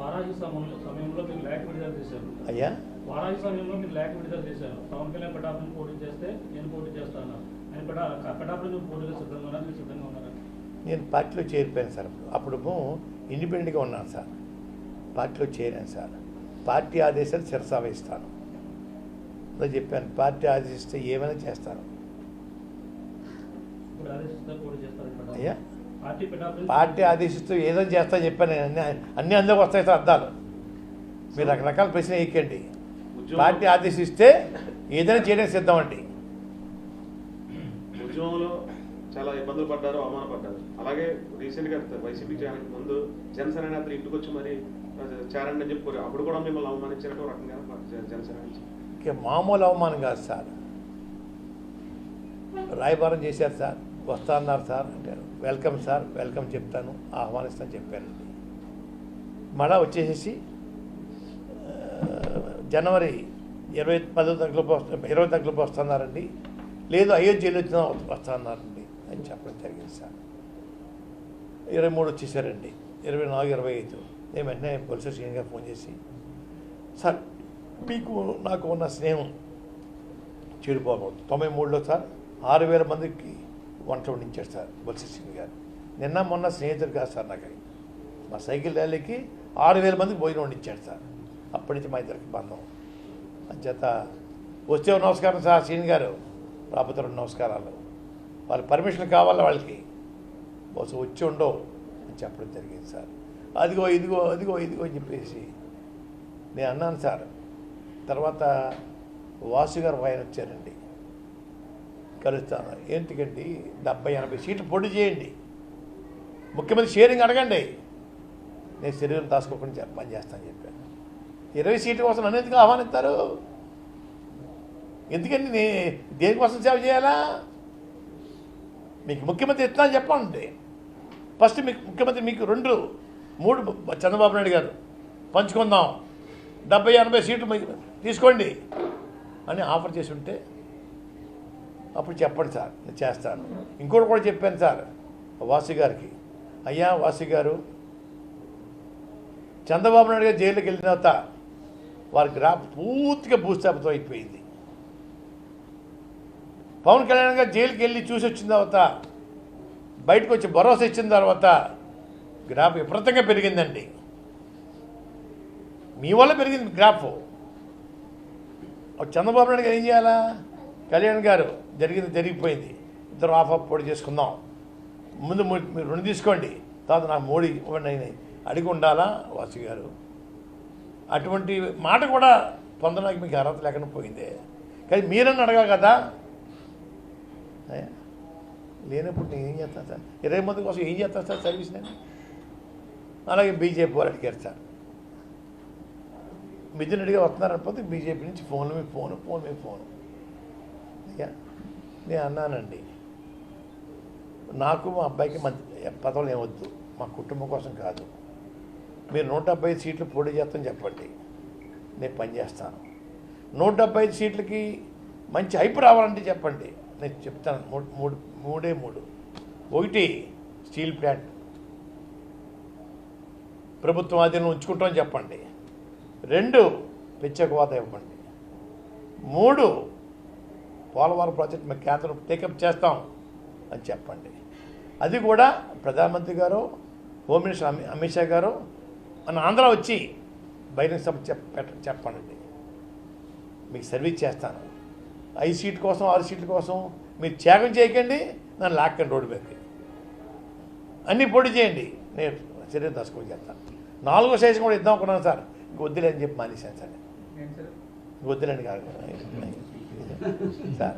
వారాహి సమయంలో సమయంలో మీరు లేఖ విడుదల చేశారు. అయ్యా? వారాహి సమయంలో మీరు లేఖ విడుదల చేశారు. పవన్ కళ్యాణ్ పోటీ చేస్తే నేను పోటీ చేస్తాను ఆయన పిఠా పిఠాపురం నుంచి పోటీలో సిద్ధంగా ఉన్నారా? మీరు సిద్ధంగా ఉన్నారా? నేను పార్టీలో చేరిపోయాను సార్. అప్పుడు ఇండిపెండెంట్గా ఉన్నాను సార్. పార్టీలో చేరాను సార్. పార్టీ ఆదేశాలు శిరసా వహిస్తాను అదే చెప్పాను పార్టీ ఆదేశిస్తే ఏమైనా చేస్తాను. అయ్యా? పార్టీ ఆదేశిస్తూ ఏదో చేస్తా చెప్పాను నేను. అన్ని అన్ని అందులోకి వస్తాయి సార్ అర్థాలు మీరు రకరకాల ప్రశ్న వేయకండి. పార్టీ ఆదేశిస్తే ఏదైనా చేయడానికి సిద్ధం అండి ఉద్యమంలో చాలా ఇబ్బందులు పడ్డారు అవమానపడ్డారు. అలాగే రీసెంట్గా వైసీపీ చేరడానికి ముందు జనసేన నేతలు ఇంటికి వచ్చి మరి చేరండి అని చెప్పారు. అప్పుడు కూడా మిమ్మల్ని అవమానించినట్టు రకంగా జనసేన నుంచి. మామూలు అవమానం కాదు సార్. రాయబారం చేశారు సార్. వస్తాన్నారు సార్ అంటారు వెల్కమ్ సార్ వెల్కమ్ చెప్తాను ఆహ్వానిస్తాను చెప్పానండి మళ్ళా వచ్చేసేసి జనవరి ఇరవై పదో తగ్గులోపు వస్తా ఇరవై తగ్గులోపు వస్తున్నారండి. లేదు అయోధ్యలో వచ్చిన వస్తున్నారండి అని చెప్పడం జరిగింది సార్. ఇరవై మూడు వచ్చేసారండి ఇరవై నాలుగు ఇరవై ఐదు. నేను వెంటనే పోలీస్ స్టేషన్ గారు ఫోన్ చేసి సార్ మీకు నాకు ఉన్న స్నేహం చెడిపోకూడదు తొంభై మూడులో సార్ ఆరు వేల మందికి వంట వండించాడు సార్ బొత్స సింగ్ గారు. నిన్న మొన్న స్నేహితుడు కాదు సార్ నాకు. మా సైకిల్ ర్యాలీకి ఆరు వేల మందికి భోజనం వండించాడు సార్. అప్పటి నుంచి మా ఇద్దరికి బంధం. అంచేత వస్తే నమస్కారం సార్ సీన్ గారు. రాకపోతే రెండు నమస్కారాలు. వాళ్ళ పర్మిషన్ కావాలా వాళ్ళకి? బహుశా వచ్చి ఉండవు అని చెప్పడం జరిగింది సార్. అదిగో ఇదిగో అదిగో ఇదిగో అని చెప్పేసి నేను అన్నాను సార్. తర్వాత వాసు గారు ఆయన వచ్చారండి. కలుస్తాను. ఏంటికండి? డెబ్బై ఎనభై సీట్లు పొడి చేయండి. ముఖ్యమంత్రి షేరింగ్ అడగండి. నేను శరీరం దాచుకోకుండా పని చేస్తాను చెప్పాను. ఇరవై సీట్ల కోసం నన్ను ఎందుకు ఆహ్వానిస్తారు? ఎందుకండి నే దేనికోసం సేవ చేయాలా? మీకు ముఖ్యమంత్రి ఎట్లా చెప్పండి. ఫస్ట్ మీకు ముఖ్యమంత్రి మీకు రెండు మూడు చంద్రబాబు నాయుడు గారు పంచుకుందాం. డెబ్బై ఎనభై సీట్లు మీకు తీసుకోండి అని ఆఫర్ చేసి ఉంటే అప్పుడు చెప్పండి సార్ నేను చేస్తాను. ఇంకోటి కూడా చెప్పాను సార్ వాసు గారికి. అయ్యా వాసు గారు చంద్రబాబు నాయుడు గారు జైలుకి వెళ్ళిన తర్వాత వారి గ్రాఫ్ పూర్తిగా భూస్థాపితం అయిపోయింది. పవన్ కళ్యాణ్ గారు జైలుకి వెళ్ళి చూసి వచ్చిన తర్వాత బయటకు వచ్చి భరోసా ఇచ్చిన తర్వాత గ్రాఫ్ విపరీతంగా పెరిగిందండి. మీ వల్ల పెరిగింది గ్రాఫ్. చంద్రబాబు నాయుడు గారు ఏం చేయాలా? కళ్యాణ్ గారు జరిగింది జరిగిపోయింది. ఇద్దరు ఆఫ్ ఆఫ్ పొడి చేసుకుందాం. ముందు మీరు రుణం తీసుకోండి. తర్వాత నాకు మోడీ ఇవ్వండి అయినాయి అడిగి ఉండాలా? వాసు గారు. అటువంటి మాట కూడా పొందడానికి మీకు అర్హత లేకుండా పోయిందే. కానీ మీరని అడగాలి కదా. లేనప్పుడు నేను ఏం చేస్తాను సార్? ఇరవై మంది కోసం ఏం చేస్తాను సార్ సర్వీస్ నేను? అలాగే బీజేపీ వాళ్ళు అడిగారు సార్. మిథున్ రెడ్డిగా వస్తున్నారనిపోతే బీజేపీ నుంచి ఫోన్లు మీ ఫోను ఫోన్ మీద ఫోను. అయ్యా నేను అన్నానండి. నాకు మా అబ్బాయికి మంచి పదవులు ఏమొద్దు. మా కుటుంబం కోసం కాదు. మీరు నూట డెబ్బై ఐదు సీట్లు పోటీ చేస్తాను చెప్పండి. నేను పని చేస్తాను. నూట డెబ్బై ఐదు సీట్లకి మంచి హైప్ రావాలంటే చెప్పండి. నేను చెప్తాను. మూడు మూడు మూడే మూడు. ఒకటి స్టీల్ ప్లాంట్. ప్రభుత్వం ఆధీనం ఉంచుకుంటామని చెప్పండి. రెండు ప్రత్యేక ఇవ్వండి. మూడు పోలవరం ప్రాజెక్ట్ మేము కేంద్రం టేకప్ చేస్తాం అని చెప్పండి. అది కూడా ప్రధానమంత్రి గారు హోమ్ మినిస్టర్ అమి అమిత్ షా గారు మన ఆంధ్ర వచ్చి బహిరంగ సభ చెప్పండి. మీకు సర్వీస్ చేస్తాను. ఐదు సీట్ కోసం ఆరు సీట్ల కోసం మీరు త్యాగం చేయకండి నన్ను లాక్కండి రోడ్డు మీదకి. అన్నీ పొడి చేయండి. నేను శరీరం దశకం చేస్తాను. నాలుగో సైజు కూడా ఇద్దాం అనుకున్నాను సార్. ఇంక వద్దులే అని చెప్పి మానేశాను సార్. వద్దులేండి కాదు సార్